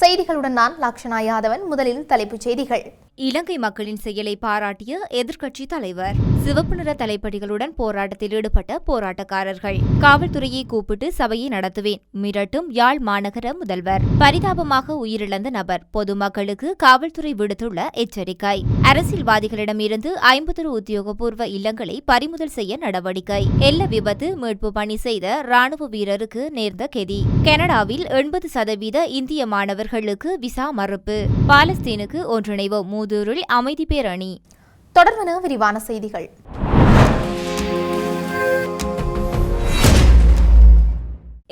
செய்திகளுடன் நான் லக்ஷனா யாதவன் முதலில் தலைப்புச் செய்திகள். இலங்கை மக்களின் செயலை பாராட்டிய எதிர்க்கட்சி தலைவர். சிவப்பு நிற தலைப்படிகளுடன் போராட்டத்தில் ஈடுபட்ட போராட்டக்காரர்கள். காவல்துறையை கூப்பிட்டு சபையை நடத்துவேன். மிரட்டும் யாழ் மாநகர முதல்வர். பரிதாபமாக உயிரிழந்த நபர். பொதுமக்களுக்கு காவல்துறை விடுத்துள்ள எச்சரிக்கை. அரசியல்வாதிகளிடமிருந்து ஐம்பது உத்தியோகபூர்வ இல்லங்களை பறிமுதல் செய்ய நடவடிக்கை. எல்ல விபத்து மீட்பு பணி செய்த ராணுவ வீரருக்கு நேர்ந்த கெதி. கனடாவில் எண்பது சதவீத இந்திய மாணவர்களுக்கு விசா மறுப்பு. பாலஸ்தீனுக்கு ஒன்றிணைவோம். மூதூரில் அமைதி பேரணி. தொடர்வன விரிவான செய்திகள்.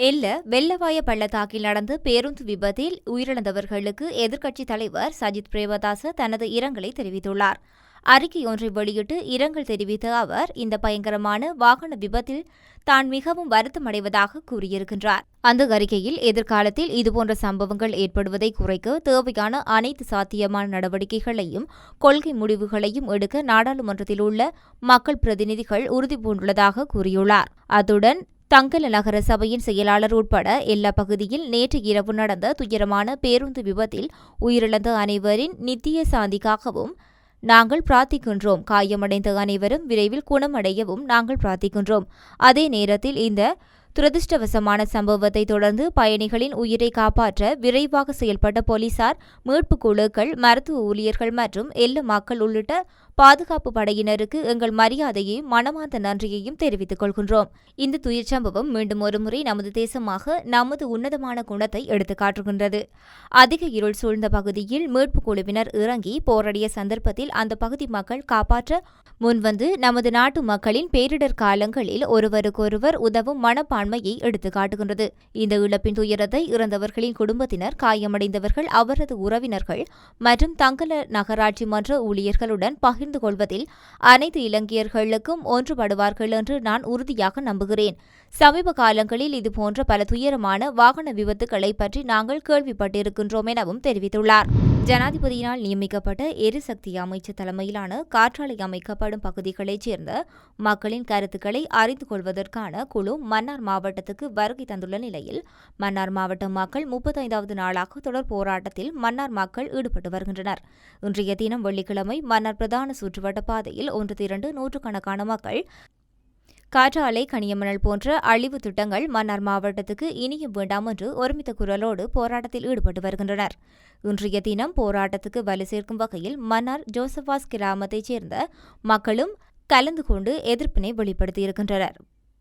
எல்ல வெள்ளவாய பள்ளத்தாக்கில் நடந்த பேருந்து விபத்தில் உயிரிழந்தவர்களுக்கு எதிர்க்கட்சித் தலைவர் சஜித் பிரேமதாச தனது இரங்கலை தெரிவித்துள்ளார். அறிக்கை ஒன்றை வெளியிட்டு இரங்கல் தெரிவித்த அவர் இந்த பயங்கரமான வாகன விபத்தில் தான் மிகவும் வருத்தமடைவதாக கூறியிருக்கின்றார். அந்த அறிக்கையில் எதிர்காலத்தில் இதுபோன்ற சம்பவங்கள் ஏற்படுவதை குறைக்க தேவையான அனைத்து சாத்தியமான நடவடிக்கைகளையும் கொள்கை முடிவுகளையும் எடுக்க நாடாளுமன்றத்தில் உள்ள மக்கள் பிரதிநிதிகள் உறுதிபூண்டுள்ளதாக கூறியுள்ளார். அத்துடன் தங்கல நகர சபையின் செயலாளர் உட்பட எல்லா பகுதியில் நேற்று இரவு நடந்த துயரமான பேருந்து விபத்தில் உயிரிழந்த அனைவரின் நித்திய சாந்திக்காகவும் நாங்கள் பிரார்த்திக்கின்றோம். காயமடைந்த அனைவரும் விரைவில் குணமடையவும் நாங்கள் பிரார்த்திக்கின்றோம். அதே நேரத்தில் இந்த துரதிருஷ்டவசமான சம்பவத்தை தொடர்ந்து பயணிகளின் உயிரை காப்பாற்ற விரைவாக செயல்பட்ட போலீசார் மீட்புக் குழுக்கள் மருத்துவ ஊழியர்கள் மற்றும் எல்ல மக்கள் உள்ளிட்ட பாதுகாப்பு படையினருக்கு எங்கள் மரியாதையையும் மனமார்ந்த நன்றியையும் தெரிவித்துக் கொள்கின்றோம். இந்த துயிர்ச்சம்பவம் சம்பவம் மீண்டும் ஒருமுறை நமது தேசமாக நமது உன்னதமான குணத்தை எடுத்துக்காட்டுகின்றது அதிக இருள் சூழ்ந்த பகுதியில் மீட்புக் குழுவினர் இறங்கி போராடிய சந்தர்ப்பத்தில் அந்த பகுதி மக்கள் காப்பாற்ற முன்வந்து நமது நாட்டு மக்களின் பேரிடர் காலங்களில் ஒருவருக்கொருவர் உதவும் மனப்பான்மையை எடுத்து காட்டுகின்றது. இந்த இழப்பின் துயரத்தை இறந்தவர்களின் குடும்பத்தினர் காயமடைந்தவர்கள் அவரது உறவினர்கள் மற்றும் தங்கல நகராட்சி மன்ற ஊழியர்களுடன் பகிர்ந்து கொள்வதில் அனைத்து இலங்கையர்களுக்கும் ஒன்றுபடுவார்கள் என்று நான் உறுதியாக நம்புகிறேன். சமீப காலங்களில் இதுபோன்ற பல துயரமான வாகன விபத்துக்களை பற்றி நாங்கள் கேள்விப்பட்டிருக்கின்றோம் எனவும் தெரிவித்துள்ளார். ஜனாதிபதியினால் நியமிக்கப்பட்ட எரிசக்தி அமைச்சர் தலைமையிலான காற்றாலை அமைக்கப்படும் பகுதிகளைச் சேர்ந்த மக்களின் கருத்துக்களை அறிந்து கொள்வதற்கான குழு மன்னார் மாவட்டத்துக்கு வருகை தந்துள்ள நிலையில் மன்னார் மாவட்ட மக்கள் முப்பத்தைந்தாவது நாளாக தொடர் போராட்டத்தில் மன்னார் மக்கள் ஈடுபட்டு வருகின்றனர். இன்றைய தினம் வெள்ளிக்கிழமை மன்னார் பிரதான சுற்றுவட்ட பாதையில் ஒன்று திரண்டு நூற்றுக்கணக்கான மக்கள் காற்றாலை கனியமணல் போன்ற அழிவு திட்டங்கள் மன்னார் மாவட்டத்துக்கு இனியும் வேண்டாம் என்று ஒருமித்த குரலோடு போராட்டத்தில் ஈடுபட்டு வருகின்றனர். இன்றைய தினம் போராட்டத்துக்கு வலு சேர்க்கும் வகையில் மன்னார் ஜோசபாஸ் கிராமத்தைச் சேர்ந்த மக்களும் கலந்து கொண்டு எதிர்ப்பினை வெளிப்படுத்தியிருக்கின்றனர்.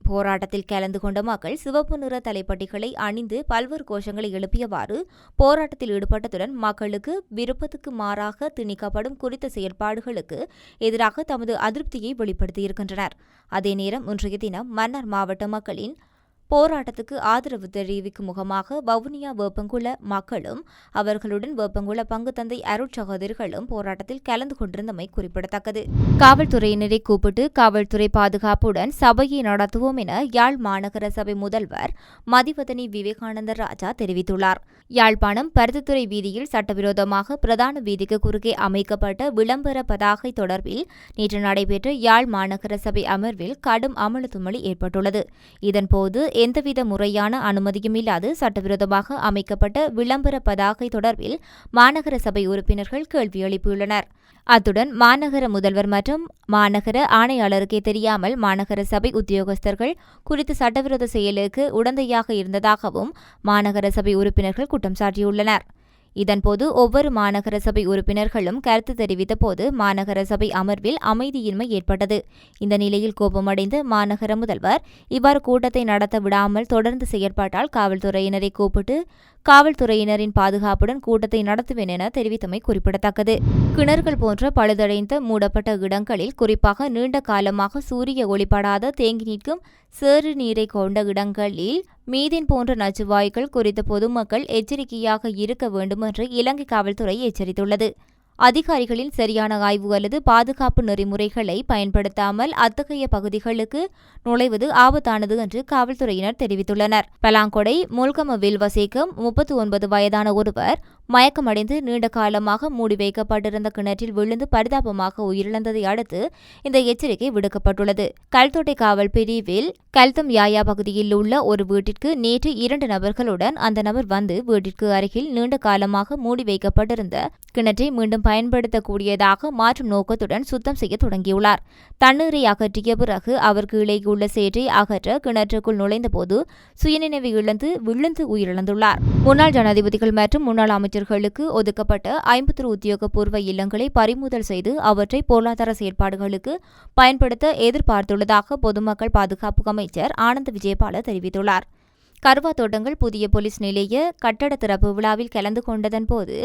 போராட்டத்தில் கலந்து கொண்ட மக்கள் சிவப்பு நிற தலைப்பட்டிகளை அணிந்து பல்வேறு கோஷங்களை எழுப்பியவாறு போராட்டத்தில் ஈடுபட்டதுடன் மக்களுக்கு விருப்பத்துக்கு மாறாக திணிக்கப்படும் குறித்த செயற்பாடுகளுக்கு எதிராக தமது அதிருப்தியை வெளிப்படுத்தியிருக்கின்றனர். அதே நேரம் இன்றைய தினம் மன்னார் மாவட்ட மக்களின் போராட்டத்துக்கு ஆதரவு தெரிவிக்கும் முகமாக வவுனியா வேப்பங்குள மக்களும் அவர்களுடன் வேப்பங்குள பங்கு தந்தை அருட்சகோதரிகளும் போராட்டத்தில் கலந்து கொண்டிருந்தமை குறிப்பிடத்தக்கது. காவல்துறையினரை கூப்பிட்டு காவல்துறை பாதுகாப்புடன் சபையை நடத்துவோம் என யாழ் மாநகர சபை முதல்வர் மதிவதனி விவேகானந்த ராஜா தெரிவித்துள்ளார். யாழ்ப்பாணம் பருத்தித்துறை வீதியில் சட்டவிரோதமாக பிரதான வீதிக்கு குறுக்கே அமைக்கப்பட்ட விளம்பர பதாகை தொடர்பில் நேற்று நடைபெற்ற யாழ் மாநகர சபை அமர்வில் கடும் அமளத்துமளி ஏற்பட்டுள்ளது. இதன்போது எந்தவித முறையான அனுமதியும் இல்லாது சட்டவிரோதமாக அமைக்கப்பட்ட விளம்பர பதாகை தொடர்பில் மாநகர சபை உறுப்பினர்கள் கேள்வி எழுப்பியுள்ளனர். அத்துடன் மாநகர முதல்வர் மற்றும் மாநகர ஆணையாளருக்கே தெரியாமல் மாநகர சபை உத்தியோகஸ்தர்கள் குறித்த சட்டவிரோத செயலுக்கு உடந்தையாக இருந்ததாகவும் மாநகர சபை உறுப்பினர்கள் குற்றம் சாட்டியுள்ளனர். இதன்போது ஒவ்வொரு மாநகர சபை உறுப்பினர்களும் கருத்து தெரிவித்த போது மாநகர சபை அமர்வில் அமைதியின்மை ஏற்பட்டது. இந்த நிலையில் கோபமடைந்த மாநகர முதல்வர் இவ்வாறு கூட்டத்தை நடத்த விடாமல் தொடர்ந்து செயற்பட்டால் காவல்துறையினரை கூப்பிட்டு காவல்துறையினரின் பாதுகாப்புடன் கூட்டத்தை நடத்துவேன் என தெரிவித்தமை குறிப்பிடத்தக்கது. கிணறுகள் போன்ற பழுதடைந்த மூடப்பட்ட இடங்களில் குறிப்பாக நீண்ட காலமாக சூரிய ஒளிப்படாத தேங்கி நிற்கும் சேறு நீரை கொண்ட இடங்களில் மீதின் போன்ற நச்சுவாய்கள் குறித்த பொதுமக்கள் எச்சரிக்கையாக இருக்க வேண்டும் என்று இலங்கை காவல்துறை எச்சரித்துள்ளது. அதிகாரிகளின் சரியான ஆய்வு அல்லது பாதுகாப்பு நெறிமுறைகளை பயன்படுத்தாமல் அத்தகைய பகுதிகளுக்கு நுழைவது ஆபத்தானது என்று காவல்துறையினர் தெரிவித்துள்ளனர். பலாங்கொடை முல்கமவில் வசிக்கும் முப்பத்தி ஒன்பது வயதான ஒருவர் மயக்கமடைந்து நீண்ட காலமாக மூடி வைக்கப்பட்டிருந்த கிணற்றில் விழுந்து பரிதாபமாக உயிரிழந்ததை அடுத்து இந்த எச்சரிக்கை விடுக்கப்பட்டுள்ளது. கல்தோட்டை காவல் பிரிவில் கல்தம் யாயா பகுதியில் உள்ள ஒரு வீட்டிற்கு நேற்று இரண்டு நபர்களுடன் அந்த நபர் வந்து வீட்டிற்கு அருகில் நீண்ட காலமாக மூடி வைக்கப்பட்டிருந்த கிணற்றை மீண்டும் பயன்படுத்தக்கூடியதாக மாற்றும் நோக்கத்துடன் சுத்தம் செய்ய தொடங்கியுள்ளார். தண்ணீரை அகற்றிய பிறகு அவர் கீழே உள்ள சேற்றை அகற்ற கிணற்றுக்குள் நுழைந்தபோது சுயநினைவு இழந்து விழுந்து உயிரிழந்துள்ளார். முன்னாள் ஜனாதிபதிகள் மற்றும் முன்னாள் அமைச்சர் அமைச்சர்களுக்கு ஒதுக்கப்பட்ட ஐம்பத்தொரு உத்தியோகபூர்வ இல்லங்களை பறிமுதல் செய்து அவற்றை பொருளாதார செயற்பாடுகளுக்கு பயன்படுத்த எதிர்பார்த்துள்ளதாக பொதுமக்கள் பாதுகாப்பு அமைச்சர் ஆனந்த் விஜயபால தெரிவித்துள்ளார். கருவா தோட்டங்கள் புதிய போலீஸ் நிலைய கட்டட திறப்பு விழாவில் கலந்து கொண்டதன் போது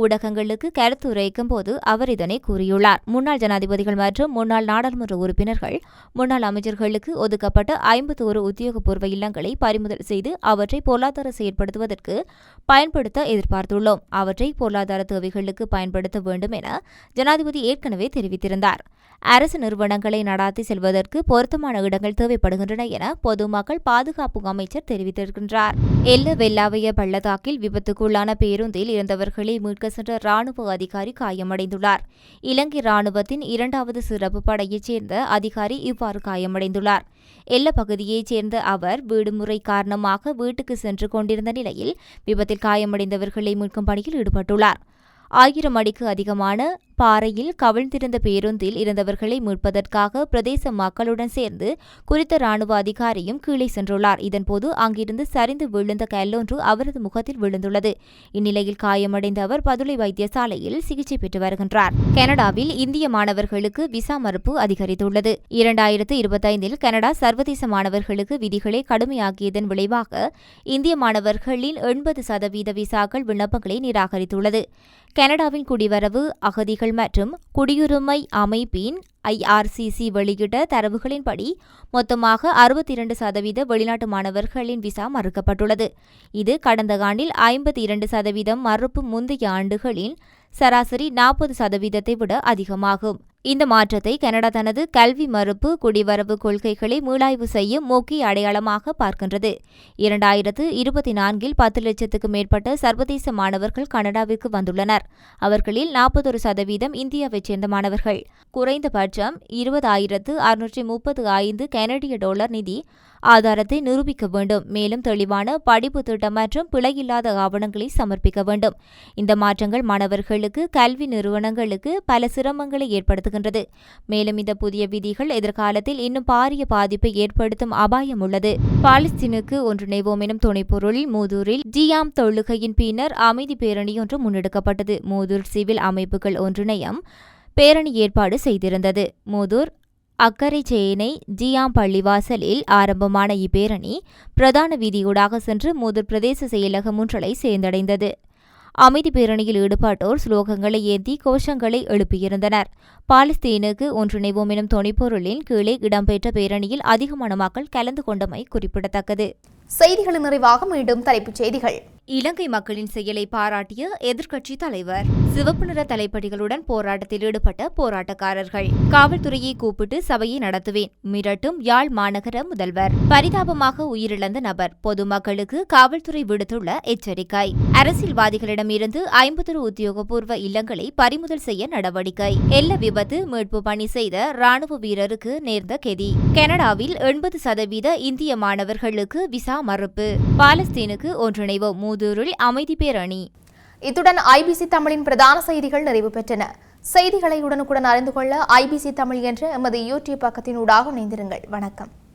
ஊடகங்களுக்கு கருத்துரைக்கும் போது அவர் இதனை கூறியுள்ளார். முன்னாள் ஜனாதிபதிகள் மற்றும் முன்னாள் நாடாளுமன்ற உறுப்பினர்கள் முன்னாள் அமைச்சர்களுக்கு ஒதுக்கப்பட்ட ஐம்பத்தி ஒரு உத்தியோகபூர்வ இல்லங்களை பறிமுதல் செய்து அவற்றை பொருளாதார செயற்படுத்துவதற்கு பயன்படுத்த எதிர்பார்த்துள்ளோம். அவற்றை பொருளாதார தேவைகளுக்கு பயன்படுத்த வேண்டும் என ஜனாதிபதி ஏற்கனவே தெரிவித்திருந்தார். அரசு நிறுவனங்களை நடாத்தி செல்வதற்கு பொருத்தமான இடங்கள் தேவைப்படுகின்றன என பொதுமக்கள் பாதுகாப்பு அமைச்சர் தெரிவித்திருக்கின்றார். எல்ல வெல்லாவைய பள்ளத்தாக்கில் விபத்துக்குள்ளான பேருந்தில் இருந்தவர்களை மீட்க சென்ற ராணுவ அதிகாரி காயமடைந்துள்ளார். இலங்கை ராணுவத்தின் இரண்டாவது சிறப்பு படையைச் சேர்ந்த அதிகாரி இவ்வாறு காயமடைந்துள்ளார். எல்ல பகுதியைச் சேர்ந்த அவர் வீடுமுறை காரணமாக வீட்டுக்கு சென்று கொண்டிருந்த நிலையில் விபத்தில் காயமடைந்தவர்களை மீட்கும் பணியில் ஈடுபட்டுள்ளார். ஆயிரம் அடிக்கு அதிகமான பாறையில் கவிழ்ந்திருந்த பேருந்தில் இருந்தவர்களை மீட்பதற்காக பிரதேச மக்களுடன் சேர்ந்து குறித்த ராணுவ அதிகாரியும் கீழே சென்றுள்ளார். இதன்போது அங்கிருந்து சரிந்து விழுந்த கல்லொன்று அவரது முகத்தில் விழுந்துள்ளது. இந்நிலையில் காயமடைந்த அவர் பதுளை வைத்தியசாலையில் சிகிச்சை பெற்று வருகின்றார். கனடாவில் இந்திய மாணவர்களுக்கு விசா மறுப்பு அதிகரித்துள்ளது. இரண்டாயிரத்து இருபத்தைந்தில் கனடா சர்வதேச மாணவர்களுக்கு விதிகளை கடுமையாக்கியதன் விளைவாக இந்திய மாணவர்களின் எண்பது சதவீத விசாக்கள் விண்ணப்பங்களை நிராகரித்துள்ளது. கனடாவின் குடிவரவு அகதிகள் மற்றும் குடியுரிமை அமைப்பின் ஐஆர்சிசி வெளியிட்ட தரவுகளின்படி மொத்தமாக அறுபத்தி இரண்டு சதவீத வெளிநாட்டு மாணவர்களின் விசா மறுக்கப்பட்டுள்ளது. இது கடந்த ஆண்டில் ஐம்பத்தி இரண்டு சதவீதம். மறுப்பு முந்தைய ஆண்டுகளின் சராசரி நாற்பது சதவீதத்தை விட அதிகமாகும். இந்த மாற்றத்தை கனடா தனது கல்வி மறுப்பு குடிவரவு கொள்கைகளை மீளாய்வு செய்யும் முக்கிய அடையாளமாக பார்க்கின்றது. இரண்டாயிரத்து இருபத்தி நான்கில் பத்து லட்சத்துக்கு மேற்பட்ட சர்வதேச மாணவர்கள் கனடாவிற்கு வந்துள்ளனர். அவர்களில் நாற்பத்தொரு சதவீதம் இந்தியாவைச் சேர்ந்த மாணவர்கள். குறைந்தபட்சம் இருபதாயிரத்து அறுநூற்றி முப்பது ஐந்து கனடிய டாலர் நிதி ஆதாரத்தை நிரூபிக்க வேண்டும். மேலும் தெளிவான படிப்பு திட்டம் மற்றும் பிழையில்லாத ஆவணங்களை சமர்ப்பிக்க வேண்டும். இந்த மாற்றங்கள் மாணவர்களுக்கு கல்வி நிறுவனங்களுக்கு பல சிரமங்களை ஏற்படுத்துகின்றது. மேலும் இந்த புதிய விதிகள் எதிர்காலத்தில் இன்னும் பாரிய பாதிப்பை ஏற்படுத்தும் அபாயம் உள்ளது. பாலஸ்தீனுக்கு ஒன்றிணைவோம் எனும் துணைப்பொருளில் மூதூரில் ஜியாம் தொழுகையின் பின்னர் அமைதி பேரணி ஒன்று முன்னெடுக்கப்பட்டது. மூதூர் சிவில் அமைப்புகள் ஒன்றிணையம் பேரணி ஏற்பாடு செய்திருந்தது. மூதூர் அக்கரை சேனை ஜியாம் பள்ளிவாசலில் ஆரம்பமான இப்பேரணி பிரதான வீதியூடாக சென்று மூதூர் பிரதேச செயலகம் ஒன்றலை சேர்ந்தடைந்தது. அமைதி பேரணியில் ஈடுபட்டோர் ஸ்லோகங்களை ஏந்தி கோஷங்களை எழுப்பியிருந்தனர். பாலஸ்தீனுக்கு ஒன்றிணைவோம் எனும் தொனிப்பொருளின் கீழே இடம்பெற்ற பேரணியில் அதிகமான மக்கள் கலந்து கொண்டமை குறிப்பிடத்தக்கது. செய்திகளின் நிறைவாக மீண்டும் தலைப்புச் செய்திகள். இலங்கை மக்களின் செயலை பாராட்டிய எதிர்க்கட்சி தலைவர். சிவப்பு நிற தலைப்படிகளுடன் போராட்டத்தில் ஈடுபட்ட போராட்டக்காரர்கள். காவல்துறையை கூப்பிட்டு சபையை நடத்துவேன் மிரட்டும் யாழ் மாநகர முதல்வர். பரிதாபமாக உயிரிழந்த நபர் பொதுமக்களுக்கு காவல்துறை விடுத்துள்ள எச்சரிக்கை. அரசியல்வாதிகளிடமிருந்து ஐம்பது உத்தியோகபூர்வ இல்லங்களை பறிமுதல் செய்ய நடவடிக்கை. எல்ல விபத்து மீட்பு பணி செய்த ராணுவ வீரருக்கு நேர்ந்த கெதி. கனடாவில் எண்பது சதவீத இந்திய மாணவர்களுக்கு விசா மறுப்பு. பாலஸ்தீனுக்கு ஒன்றிணைவோம் புதூரில் அமைதி பேரணி. இத்துடன் ஐபிசி தமிழின் பிரதான செய்திகள் நிறைவு பெற்றன. செய்திகளை உடனுக்குடன் அறிந்து கொள்ள ஐபிசி தமிழ் என்ற எமது யூடியூப் பக்கத்தினூடாக இணைந்திருங்கள். வணக்கம்.